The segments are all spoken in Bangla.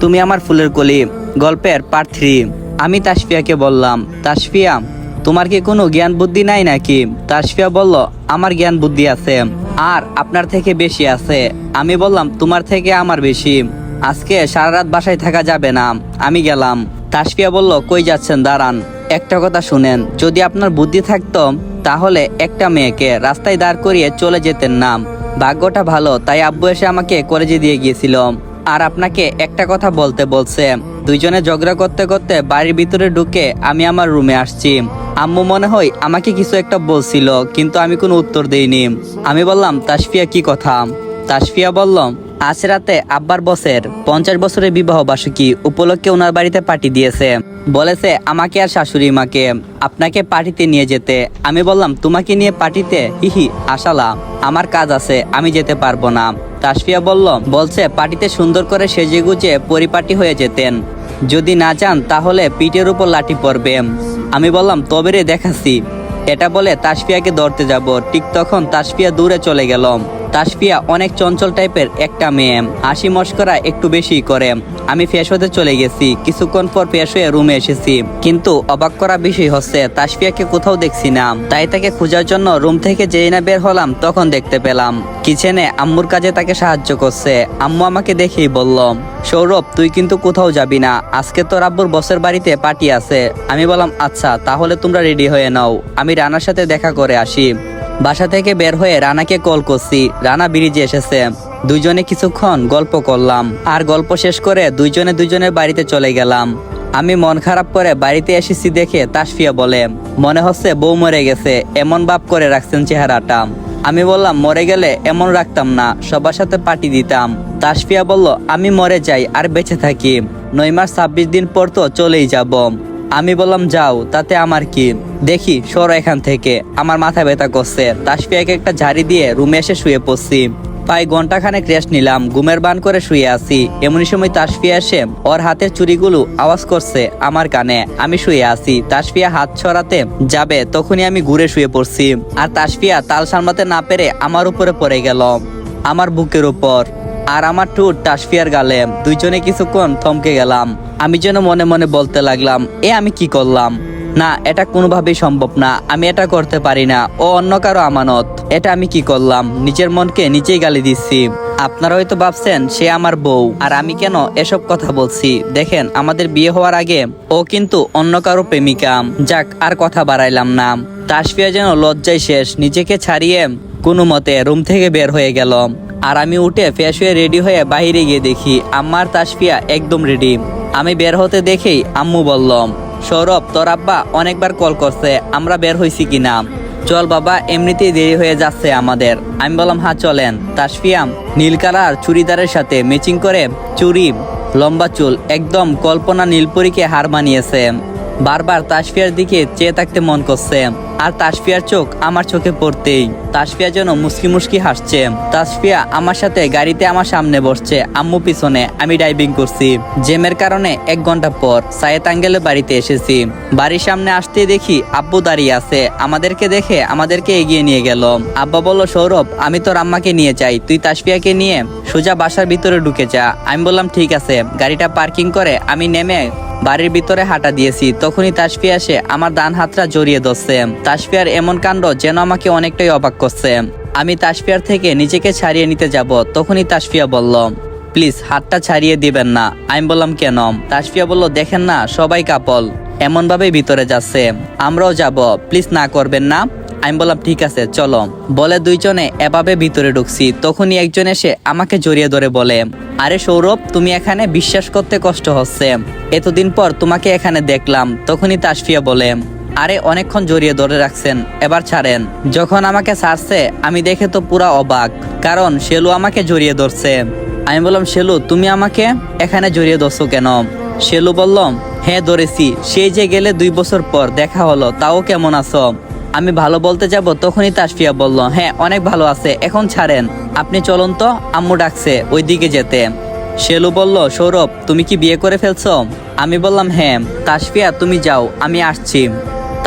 তুমি আমার ফুলের কলি, গল্পের পার্ট থ্রি আমি তাসফিয়াকে বললাম, তাসফিয়া, তোমার কি কোনো জ্ঞান বুদ্ধি নাই নাকি? তাসফিয়া বলল, আমার জ্ঞান বুদ্ধি আছে, আর আপনার থেকে বেশি আছে। আমি বললাম, তোমার থেকে আমার বেশি। আজকে সারা রাত বাসায় থাকা যাবে না, আমি গেলাম। তাসফিয়া বলল, কই যাচ্ছেন, দাঁড়ান। একটা কথা শুনেন, যদি আপনার বুদ্ধি থাকতো, তাহলে একটা মেয়েকে রাস্তায় দাঁড় করিয়ে চলে যেতেন না। ভাগ্যটা ভালো, তাই আব্বু এসে আমাকে কলেজে দিয়ে গিয়েছিল। আর আপনাকে একটা কথা বলতে বলছে। দুইজনে ঝগড়া করতে করতে বাড়ির ভিতরে ঢুকে আমি আমার রুমে আসছি। আম্মু মনে হয় আমাকে কিছু একটা বলছিল, কিন্তু আমি কোনো উত্তর দেইনি। আমি বললাম, তাসফিয়া, কি কথা? তাসফিয়া বললাম আজ রাতে আব্বার বসের পঞ্চাশ বছরের বিবাহ বার্ষিকী উপলক্ষে ওনার বাড়িতে পার্টি দিয়েছে। বলেছে, আমাকে আর শাশুড়ি মাকে আপনাকে পার্টিতে নিয়ে যেতে। আমি বললাম, তোমাকে নিয়ে পার্টিতে? হিহি আশালা, আমার কাজ আছে, আমি যেতে পারব না। তাসফিয়া বলল, বলছে, পার্টিতে সুন্দর করে সেজে গুজে পরিপাটি হয়ে যেতেন। যদি না চান তাহলে পিঠের উপর লাঠি পড়বে আমি বললাম, তবে রে, দেখাচ্ছি। এটা বলে তাসফিয়াকে ধরতে যাব। ঠিক তখন তাসফিয়া দূরে চলে গেল। তাসফিয়া অনেক চঞ্চল টাইপের একটা মেয়ে। হাসি মস্করা একটু বেশি করে। আমি ফ্রেশ হতে চলে গেছি। কিছুক্ষণ পর ফ্রেশ হয়ে রুমে এসেছি। কিন্তু অবাক করা বিষয় হচ্ছে, তাসফিয়াকে কোথাও দেখছি না। তাই তাকে খোঁজার জন্য রুম থেকে যেই না বের হলাম, তখন দেখতে পেলাম। কিচেনে আম্মুর কাজে তাকে সাহায্য করছে। আম্মু আমাকে দেখেই বলল, সৌরভ, তুই কিন্তু কোথাও যাবি না। আজকে তোর আব্বুর বসের বাড়িতে পার্টি আছে। আমি বললাম আচ্ছা তাহলে তোমরা রেডি হয়ে নাও। আমি রানার সাথে দেখা করে আসি। বাসা থেকে বের হয়ে রানাকে কল করছি। রানা ব্রিজে এসেছে। দুইজনে কিছুক্ষণ গল্প করলাম। আর গল্প শেষ করে দুইজনে দুইজনের বাড়িতে চলে গেলাম। আমি মন খারাপ করে বাড়িতে এসেছি দেখে তাসফিয়া বলে, মনে হচ্ছে বউ মরে গেছে, এমন ভাব করে রাখছেন চেহারাটা। আমি বললাম, মরে গেলে এমন রাখতাম না, সবার সাথে পার্টি দিতাম। তাসফিয়া বলল, আমি মরে যাই আর বেঁচে থাকি। নয় মাস ছাব্বিশ দিন পর তো চলেই যাব। আমি বললাম, যাও, তাতে আমার কি? দেখি, সর এখান থেকে। আমার মাথা ব্যথা করছে। তাসফিয়াকে একটা ঝাড়ি দিয়ে রুমে এসে শুয়ে পড়ছি। প্রায় ঘন্টাখানেক রেস্ট নিলাম, ঘুমের বান করে শুয়ে আছি। এমনই সময় তাসফিয়া এসে ওর হাতের চুরিগুলো আওয়াজ করছে আমার কানে। আমি শুয়ে আছি। তাসফিয়া হাত ছড়াতে যাবে, তখনই আমি ঘুরে শুয়ে পড়ছি। আর তাসফিয়া তাল সামলাতে না পেরে আমার উপরে পড়ে গেল, আমার বুকের উপর। আর আমার টুট টাসফিয়ার গালে দুইজনে কিছুক্ষণ থমকে গেলাম। আমি যেন মনে মনে বলতে লাগলাম, এ আমি কি করলাম? না, এটা কোনোভাবেই সম্ভব না। আমি এটা করতে পারি না। ও অন্য কারও আমানত। এটা আমি কি করলাম? নিজের মনকে নিজেই গালি দিচ্ছি। আপনারা হয়তো ভাবছেন, সে আমার বউ। আর আমি কেন এসব কথা বলছি? দেখেন, আমাদের বিয়ে হওয়ার আগে ও কিন্তু অন্য কারও প্রেমিকা। যাক, আর কথা বাড়াইলাম না। তাসফিয়া যেন লজ্জায় শেষ। নিজেকে ছাড়িয়ে কোনো মতে রুম থেকে বের হয়ে গেল। আর আমি উঠে ফ্রেশ হয়ে রেডি হয়ে বাইরে গিয়ে দেখি আম্মার তাসফিয়া একদম রেডি আমি বের হতে দেখেই আম্মু বললাম সৌরভ, তোর আব্বা অনেকবার কল করছে, আমরা বের হয়েছি কিনা? চল বাবা, এমনিতেই দেরি হয়ে যাচ্ছে আমাদের। আমি বললাম হ্যাঁ চলেন। তাসফিয়াম নীল কালার চুড়িদারের সাথে ম্যাচিং করে চুরি লম্বা চুল, একদম কল্পনা নীলপরীকে হার মানিয়েছে। বারবার তাসফিয়ার দিকে চেয়ে থাকতে মন করছে। আর তাসফিয়ার চোখ আমার চোখে পড়তেই তাসফিয়া যেন মুসকি মুসকি হাসছে। তাসফিয়া আমার সাথে গাড়িতে আমার সামনে বসছে, আম্মু পিছনে, আমি ড্রাইভিং করছি। জেমের কারণে এক ঘণ্টা পর সায়েত আঙ্গেলের বাড়িতে এসেছি। বাড়ির সামনে আসতে দেখি আব্বু দাঁড়িয়ে আছে। আমাদেরকে দেখে আমাদেরকে এগিয়ে নিয়ে গেল। আব্বা বলল, সৌরভ, আমি তোর আম্মাকে নিয়ে যাই। তুই তাসফিয়াকে নিয়ে সোজা বাসার ভিতরে ঢুকে যা। আমি বললাম, ঠিক আছে। গাড়িটা পার্কিং করে আমি নেমে বাড়ির ভিতরে হাঁটা দিয়েছি। তখনই তাসফিয়া এসে আমার ডান হাতটা জড়িয়ে ধরছে। তাসফিয়ার এমন কাণ্ড যেন আমাকে অনেকটাই অবাক করছে। আমি তাসফিয়ার থেকে নিজেকে ছাড়িয়ে নিতে যাব, তখনই তাসফিয়া বলল, প্লিজ, হাতটা ছাড়িয়ে দিবেন না। আমি বললাম, কেন? তাসফিয়া বলল, দেখেন না, সবাই কাপল এমন ভাবে ভিতরে যাচ্ছে। আমরাও যাব, প্লিজ না করবেন না। আমি বললাম, ঠিক আছে, চলো। বলে দুইজনে এভাবে ভিতরে ঢুকছি, তখনই একজন এসে আমাকে জড়িয়ে ধরে বলে, আরে সৌরভ, তুমি এখানে বিশ্বাস করতে কষ্ট হচ্ছে। এতদিন পর তোমাকে এখানে দেখলাম। তখনই তাসফিয়া বলে আরে অনেকক্ষণ জড়িয়ে ধরে রাখছেন, এবার ছাড়েন। যখন আমাকে ছাড়ছে, আমি দেখে তো পুরা অবাক, কারণ শেলু আমাকে জড়িয়ে ধরছে। আমি বললাম, শেলু, তুমি আমাকে এখানে জড়িয়ে ধরছো কেন? শেলু বললাম হ্যাঁ ধরেছি, সেই যে গেলে দুই বছর পর দেখা হলো, তাও কেমন আছো? আমি ভালো বলতে যাব, তখনই তাসফিয়া বলল হ্যাঁ অনেক ভালো আছে, এখন ছাড়েন, আপনি চলুন তো, আম্মু ডাকছে ওই দিকে যেতে। শেলু বলল, সৌরভ, তুমি কি বিয়ে করে ফেলছো? আমি বললাম হ্যাঁ তাসফিয়া, তুমি যাও, আমি আসছি।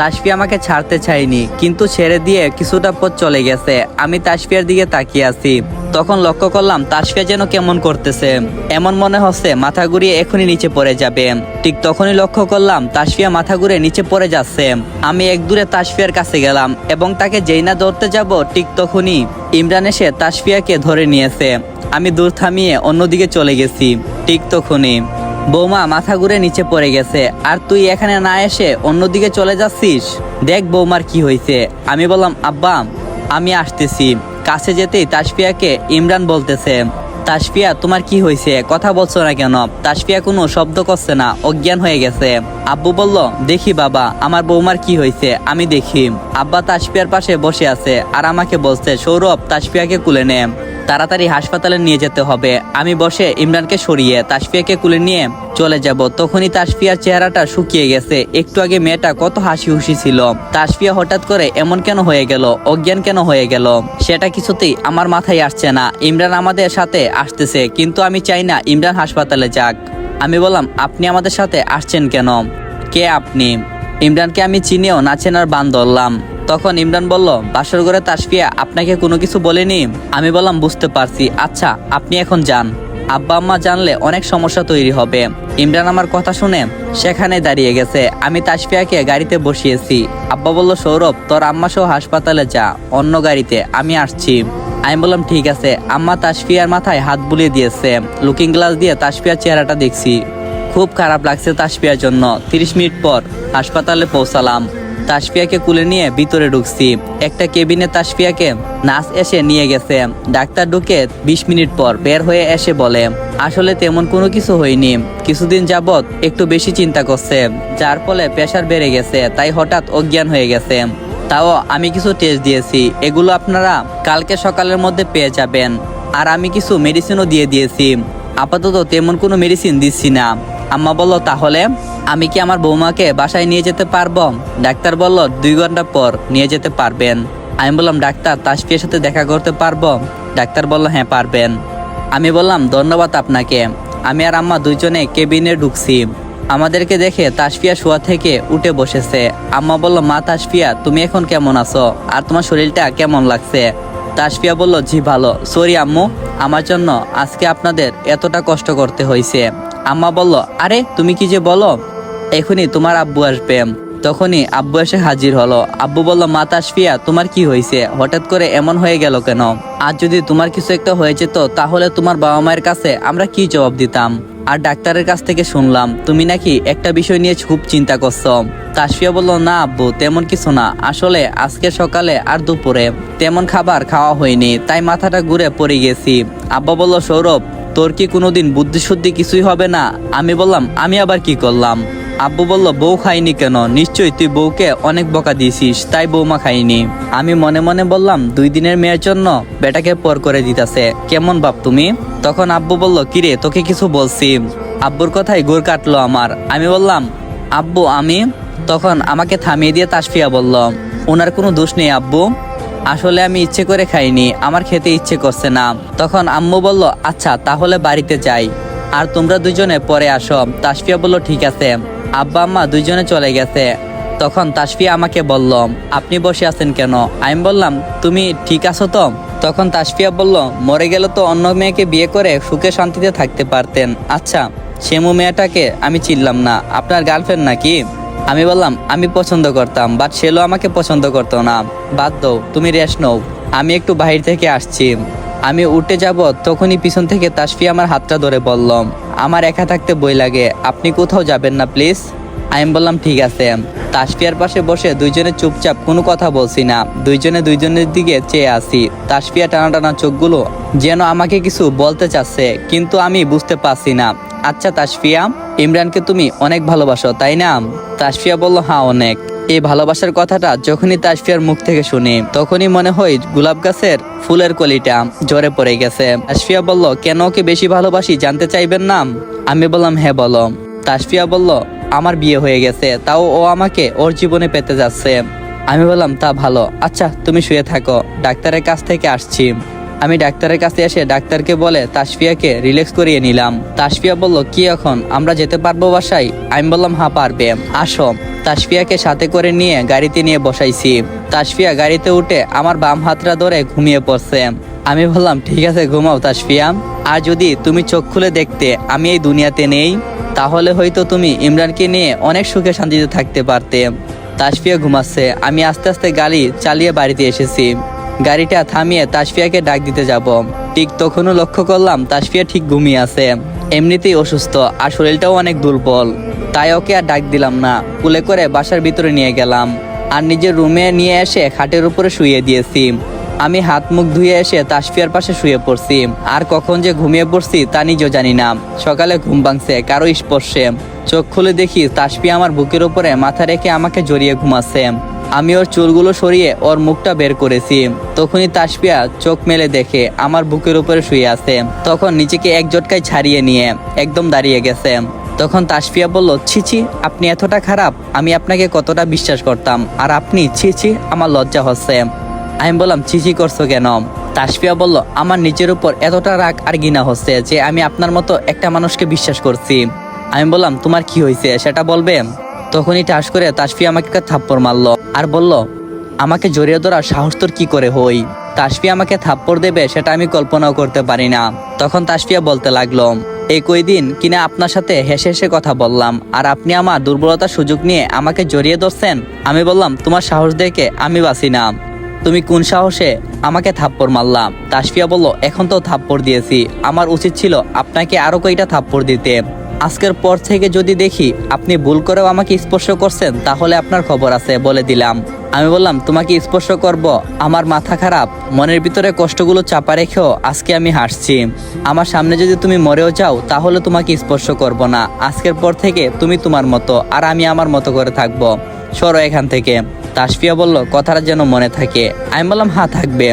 তাসফিয়া আমাকে ছাড়তে চায়নি, কিন্তু ছেড়ে দিয়ে কিছুটা পথ চলে গেছে। আমি তাসফিয়ার দিকে তাকিয়ে আছি। তখন লক্ষ্য করলাম তাসফিয়া যেন কেমন করতেছে। এমন মনে হচ্ছে মাথা ঘুরিয়ে এখনই নিচে পড়ে যাবে। ঠিক তখনই লক্ষ্য করলাম তাসফিয়া মাথা ঘুরে নিচে পড়ে যাচ্ছে। আমি এক দূরে তাসফিয়ার কাছে গেলাম এবং তাকে যেই না ধরতে যাব, ঠিক তখনই ইমরান এসে তাসফিয়াকে ধরে নিয়েছে। আমি দূর থামিয়ে অন্যদিকে চলে গেছি। ঠিক তখনই বৌমা, মাথা ঘুরে নিচে পড়ে গেছে। আর তুই এখানে না এসে অন্যদিকে চলে যাচ্ছিস? দেখ বৌমার কি হয়েছে। আমি বললাম, আব্বা, আমি আসতেছি। কাছে যেতেই তাসফিয়াকে ইমরান বলতেছে, তাসফিয়া, তোমার কি হয়েছে? কথা বলছো না কেন? তাসফিয়া কোনো শব্দ করছে না, অজ্ঞান হয়ে গেছে। আব্বু বলল, দেখি বাবা, আমার বৌমার কি হয়েছে? আমি দেখি। আব্বা তাসফিয়ার পাশে বসে আছে আর আমাকে বলছে, সৌরভ, তাসফিয়াকে কুলে নে। তাড়াতাড়ি হাসপাতালে নিয়ে যেতে হবে। আমি বসে ইমরানকে সরিয়ে তাসফিয়াকে কুলে নিয়ে চলে যাব। তখনই তাসফিয়ার চেহারাটা শুকিয়ে গেছে। একটু আগে মেয়েটা কত হাসি খুশি ছিল। তাসফিয়া হঠাৎ করে এমন কেন হয়ে গেল? অজ্ঞান কেন হয়ে গেল? সেটা কিছুতেই আমার মাথায় আসছে না। ইমরান আমাদের সাথে আসতেছে, কিন্তু আমি চাই না ইমরান হাসপাতালে যাক। আমি বললাম, আপনি আমাদের সাথে আসছেন কেন? কে আপনি? ইমরানকে আমি চিনিও না, চেনার বান ধরলাম তখন ইমরান বলল, বাসর ঘরে তাসফিয়া, আপনাকে কোনো কিছু বলেনি? আমি বললাম, বুঝতে পারছি। আচ্ছা আপনি এখন যান। আব্বা আম্মা জানলে অনেক সমস্যা তৈরি হবে। ইমরান আমার কথা শুনে সেখানে দাঁড়িয়ে গেছে। আমি তাসফিয়াকে গাড়িতে বসিয়েছি। আব্বা বলল, সৌরভ, তোর আম্মা সহ হাসপাতালে যা, অন্য গাড়িতে, আমি আসছি। আমি বললাম, ঠিক আছে। আম্মা তাসফিয়ার মাথায় হাত বুলিয়ে দিয়েছে। লুকিং গ্লাস দিয়ে তাসফিয়ার চেহারাটা দেখছি। খুব খারাপ লাগছে তাসফিয়ার জন্য। তিরিশ মিনিট পর হাসপাতালে পৌঁছালাম। তাসফিয়াকে কুলে নিয়ে ভিতরে ঢুকছি। একটা কেবিনে তাসফিয়াকে নার্স এসে নিয়ে গেছে। ডাক্তার ঢুকে বিশ মিনিট পর বের হয়ে এসে বলে, আসলে তেমন কোনো কিছু হয়নি। কিছুদিন যাবৎ একটু বেশি চিন্তা করছে। যার ফলে প্রেশার বেড়ে গেছে, তাই হঠাৎ অজ্ঞান হয়ে গেছে। তাও আমি কিছু টেস্ট দিয়েছি। এগুলো আপনারা কালকে সকালের মধ্যে পেয়ে যাবেন। আর আমি কিছু মেডিসিনও দিয়ে দিয়েছি। আপাতত তেমন কোনো মেডিসিন দিচ্ছি না। আম্মা বলল, তাহলে আমি কি আমার বৌমাকে বাসায় নিয়ে যেতে পারব? ডাক্তার বলল, দুই ঘণ্টা পর নিয়ে যেতে পারবেন। আমি বললাম, ডাক্তার, তাসফিয়ার সাথে দেখা করতে পারব? ডাক্তার বলল হ্যাঁ পারবেন। আমি বললাম, ধন্যবাদ আপনাকে। আমি আর আম্মা দুইজনে কেবিনে ঢুকছি। আমাদেরকে দেখে তাসফিয়া শোয়া থেকে উঠে বসেছে। আম্মা বলল, মা তাসফিয়া, তুমি এখন কেমন আছো? আর তোমার শরীরটা কেমন লাগছে? তাসফিয়া বলল, জি, ভালো। সরি, আম্মু, আমার জন্য আজকে আপনাদের এতটা কষ্ট করতে হয়েছে। আম্মা বলল, আরে, তুমি কি যে বলো? এখনই তোমার আব্বু আসবে। তখনই আব্বু এসে হাজির হলো। আব্বু বলল, মা তাসফিয়া, তোমার কি হয়েছে? হঠাৎ করে এমন হয়ে গেল কেন? আর যদি তোমার কিছু একটা হয়ে যেত, তাহলে তোমার বাবা মায়ের কাছে আমরা কি জবাব দিতাম? আর ডাক্তারের কাছ থেকে শুনলাম, তুমি নাকি একটা বিষয় নিয়ে খুব চিন্তা করছ। তাসফিয়া বলল, না আব্বু, তেমন কিছু না। আসলে আজকে সকালে আর দুপুরে তেমন খাবার খাওয়া হয়নি, তাই মাথাটা ঘুরে পড়ে গেছি। আব্বা বলল, সৌরভ তোর কি কোনোদিন বুদ্ধি শুদ্ধি কিছুই হবে না? আমি বললাম, আমি আবার কি করলাম? আব্বু বলল, বউ খাইনি কেন? নিশ্চয়ই তুই বউকে অনেক বকা দিয়েছিস, তাই বৌমা খাইনি আমি মনে মনে বললাম, দুই দিনের মেয়ের জন্য বেটাকে পর করে দিতেছে। কেমন বাপ তুমি? তখন আব্বু বলল, কিরে, তোকে কিছু বলছি। আব্বুর কথাই গোর কাটলো আমার। আমি বললাম, আব্বু, আমি? তখন আমাকে থামিয়ে দিয়ে তাসফিয়া বলল ওনার কোনো দোষ নেই, আব্বু। আসলে আমি ইচ্ছে করে খাইনি, আমার খেতে ইচ্ছে করছে না। তখন আম্মু বলল আচ্ছা তাহলে বাড়িতে যাই। আর তোমরা দুজনে পরে আসো। তাসফিয়া বলল, ঠিক আছে। আব্বা আম্মা দুইজনে চলে গেছে। তখন তাসফিয়া আমাকে বলল, আপনি বসে আছেন কেন? আমি বললাম, তুমি ঠিক আছো তো? তখন তাসফিয়া বলল, মরে গেলে তো অন্য মেয়েকে বিয়ে করে সুখে শান্তিতে থাকতে পারতেন। আচ্ছা সেমু মেয়েটাকে আমি চিনলাম না। আপনার গার্লফ্রেন্ড নাকি? আমি বললাম, আমি পছন্দ করতাম বাট সেলো আমাকে পছন্দ করতো না। বাদ দাও, তুমি রেস্ট নও। আমি একটু বাহির থেকে আসছি। আমি উঠে যাব, তখনই পিছন থেকে তাসফি আমার হাতটা ধরে বললাম আমার একা থাকতে বই লাগে, আপনি কোথাও যাবেন না প্লিজ আমি বললাম, ঠিক আছে। তাসফিয়ার পাশে বসে দুইজনে চুপচাপ কোনো কথা বলছি না। দুইজনে দুইজনের দিকে চেয়ে আসি তাসফিয়া টানা টানা চোখগুলো যেন আমাকে কিছু বলতে চাচ্ছে, কিন্তু আমি বুঝতে পারছি না। আচ্ছা তাসফিয়া, ইমরানকে তুমি অনেক ভালোবাসো, তাই না? তাসফিয়া বলল হ্যাঁ অনেক। এই ভালোবাসার কথাটা যখনই তাসফিয়ার মুখ থেকে শুনি, তখনই মনে হয় গোলাপ গাছের ফুলের কলিটা জ্বরে পড়ে গেছে। তাসফিয়া বলল, কেন ওকে বেশি ভালোবাসি, জানতে চাইবেন না? আমি বললাম হ্যাঁ বলো। তাসফিয়া বলল, আমার বিয়ে হয়ে গেছে, তাও ও আমাকে ওর জীবনে পেতে যাচ্ছে। আমি বললাম, তা ভালো। আচ্ছা তুমি শুয়ে থাকো, ডাক্তারের কাছ থেকে আসছি। আমি ডাক্তারের কাছে এসে ডাক্তারকে বলে তাসফিয়াকে রিল্যাক্স করিয়ে নিলাম। তাসফিয়া বলল, কি এখন? আমরা যেতে পারব বাসায়? আমি বললাম হা পারবে। আসো। তাসফিয়াকে সাথে করে নিয়ে গাড়িতে নিয়ে বসাইছি। তাসফিয়া গাড়িতে উঠে আমার বাম হাতটা ধরে ঘুমিয়ে পড়ছে। আমি বললাম, ঠিক আছে, ঘুমাও তাসফিয়া। আর যদি তুমি চোখ খুলে দেখতে আমি এই দুনিয়াতে নেই, তাহলে হয়তো তুমি ইমরানকে নিয়ে অনেক সুখে শান্তিতে থাকতে পারতে। তাসফিয়া ঘুমাচ্ছে। আমি আস্তে আস্তে গাড়ি চালিয়ে বাড়িতে এসেছি। গাড়িটা থামিয়ে তাসফিয়াকে ডাক দিতে যাব। ঠিক তখনও লক্ষ্য করলাম তাসফিয়া ঠিক ঘুমিয়ে আছে। এমনিতেই অসুস্থ, আর শরীরটাও অনেক দুর্বল। তাই ওকে আর ডাক দিলাম না। কুলে করে বাসার ভিতরে নিয়ে গেলাম। আর নিজের রুমে নিয়ে এসে খাটের উপরে শুয়ে দিয়েছি। আমি হাত মুখ ধুয়ে এসে তাসফিয়ার পাশে শুয়ে পড়ছি। আর কখন যে ঘুমিয়ে পড়ছি তা নিজেও জানি না। সকালে ঘুম ভাঙছে, কারও স্পর্শে। চোখ খুলে দেখি তাসফিয়া আমার বুকের উপরে মাথা রেখে আমাকে জড়িয়ে ঘুমাচ্ছে। আমি ওর চুলগুলো সরিয়ে ওর মুখটা বের করেছি। তখনই তাসপিয়া চোখ মেলে দেখে আমার বুকের উপরে শুয়ে আছে। তখন নিজেকে এক জটকায় ছাড়িয়ে নিয়ে একদম দাঁড়িয়ে গেছে। তখন তাসফিয়া বলল ছিছি আপনি এতটা খারাপ, আমি আপনাকে কতটা বিশ্বাস করতাম। আর আপনি ছিছি আমার লজ্জা হচ্ছে। আমি বললাম চিচি করছ কেন? তাসফিয়া বলল, আমার নিজের উপর এতটা রাগ আর ঘৃণা হচ্ছে যে আমি আপনার মতো একটা মানুষকে বিশ্বাস করছি। আমি বললাম, তোমার কি হয়েছে, সেটা বলবে? তখনই টাস করে তাসফিয়া আমাকে থাপ্পড় মারলো আর বলল, আমাকে জড়িয়ে ধরার সাহস তোর কি করে হই? তাসফিয়া আমাকে থাপ্পড় দেবে সেটা আমি কল্পনাও করতে পারি না। তখন তাসফিয়া বলতে লাগল এই কয়দিন কিনা আপনার সাথে হেসে হেসে কথা বললাম আর আপনি আমার দুর্বলতার সুযোগ নিয়ে আমাকে জড়িয়ে ধরছেন? আমি বললাম, তোমার সাহস দেখে আমি বাঁচি না। তুমি কোন সাহসে আমাকে থাপ্পড় মারলাম তাসফিয়া বলল, এখন তো থাপ্পড় দিয়েছি। আমার উচিত ছিল আপনাকে আরও কয়টা থাপ্পড় দিতে। আজকের পর থেকে যদি দেখি আপনি ভুল করেও আমাকে স্পর্শ করছেন, তাহলে আপনার খবর আছে বলে দিলাম। আমি বললাম, তোমাকে স্পর্শ করব। আমার মাথা খারাপ। মনের ভিতরে কষ্টগুলো চাপা রেখেও আজকে আমি হাসছি। আমার সামনে যদি তুমি মরেও যাও, তাহলে তোমাকে স্পর্শ করব না। আজকের পর থেকে তুমি তোমার মতো, আর আমি আমার মতো করে থাকব। সরো এখান থেকে। তাসফিয়া বলল, কথাটা যেন মনে থাকে। আমি বললাম হ্যাঁ থাকবে।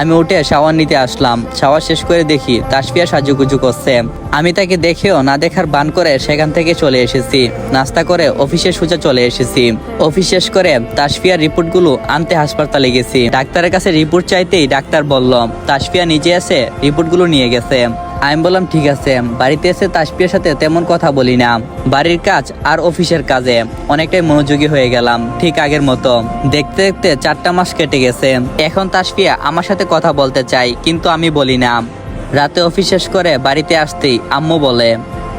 আমি উঠে শাওয়ার নিতে আসলাম। শাওয়ার শেষ করে দেখি তাসফিয়া সাজুগুজু করছে। আমি তাকে দেখেও না দেখার বান করে সেখান থেকে চলে এসেছি। নাস্তা করে অফিসে সোজা চলে এসেছি। অফিস শেষ করে তাসফিয়ার রিপোর্টগুলো আনতে হাসপাতালে গেছি। ডাক্তারের কাছে রিপোর্ট চাইতেই ডাক্তার বলল, তাসফিয়া নিজে এসে রিপোর্টগুলো নিয়ে গেছে। আমি বললাম, ঠিক আছে। বাড়িতে এসে তাসফিয়ার সাথে তেমন কথা বলি না। বাড়ির কাজ আর অফিসের কাজে অনেকটাই মনোযোগী হয়ে গেলাম, ঠিক আগের মতো। দেখতে দেখতে চারটা মাস কেটে গেছে। এখন তাসপিয়া আমার সাথে কথা বলতে চাই কিন্তু আমি বলি না। রাতে অফিস শেষ করে বাড়িতে আসতেই আম্মু বলে,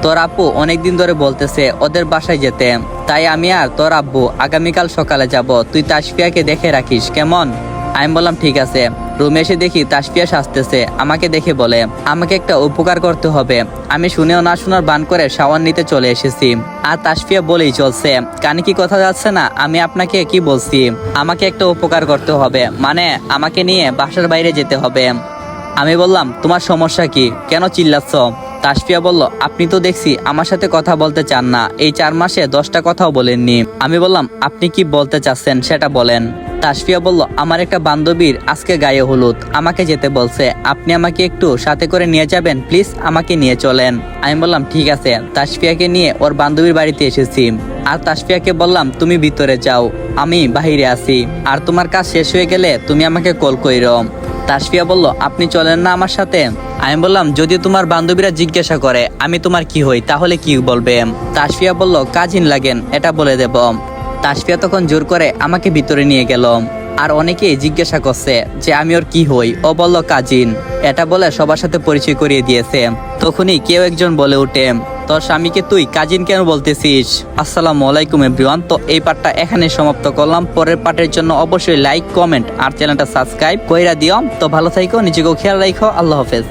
তোর আপু অনেকদিন ধরে বলতেছে ওদের বাসায় যেতে। তাই আমি আর তোর আব্বু আগামীকাল সকালে যাব। তুই তাসফিয়াকে দেখে রাখিস, কেমন? আমি বললাম, ঠিক আছে। রুমে এসে দেখি তাসফিয়া সাজতেছে, আমাকে দেখে বলে, আমাকে একটা উপকার করতে হবে। আমি শুনেও না শোনার বান করে শাওয়ার নিতে চলে এসেছি। আর তাসফিয়া বলেই চলছে, কানে কি কথা যাচ্ছে না? আমি আপনাকে কি বলছি? আমাকে একটা উপকার করতে হবে। মানে আমাকে নিয়ে বাসার বাইরে যেতে হবে। আমি বললাম, তোমার সমস্যা কি? কেন চিল্লাচ্ছ? তাসফিয়া বলল, আপনি তো দেখছি আমার সাথে কথা বলতে চান না। এই চার মাসে দশটা কথাও বলেননি। আমি বললাম, আপনি কি বলতে চাচ্ছেন সেটা বলেন। তাসফিয়া বলল, আমার একটা বান্ধবীর আজকে গায়ে হলুদ। আমাকে যেতে বলছে। আপনি আমাকে একটু সাথে করে নিয়ে যাবেন? প্লিজ আমাকে নিয়ে চলেন। আমি বললাম, ঠিক আছে। তাসফিয়াকে নিয়ে ওর বান্ধবীর বাড়িতে এসেছি। আর তাসফিয়াকে বললাম, তুমি ভিতরে যাও। আমি বাহিরে আছি। আর তোমার কাজ শেষ হয়ে গেলে তুমি আমাকে কল কইরো। তাসফিয়া বলল, আপনি চলেন না আমার সাথে? আমি বললাম, যদি তোমার বান্ধবীরা জিজ্ঞাসা করে, আমি তোমার কি হই, তাহলে কি বলবে? তাসফিয়া বলল, কাজিন লাগেন, এটা বলে দেব। তাসফিয়া তখন জোর করে আমাকে ভিতরে নিয়ে গেল। আর অনেকেই জিজ্ঞাসা করছে যে, আমি ওর কি হই? ও বলল, কাজিন। এটা বলে সবার সাথে পরিচয় করিয়ে দিয়েছে। তখনই কেউ একজন বলে উঠে তোর স্বামীকে তুই কাজিন কেন বলতেছিস? আসসালামু আলাইকুম এভরিওয়ান। তো এই পার্টটা এখানে সমাপ্ত করলাম। পরের পার্টের জন্য অবশ্যই লাইক, কমেন্ট আর চ্যানেলটা সাবস্ক্রাইব কইরা দিও। তো ভালো থাইকো, নিজেকেও খেয়াল রাখো আল্লাহ হাফেজ।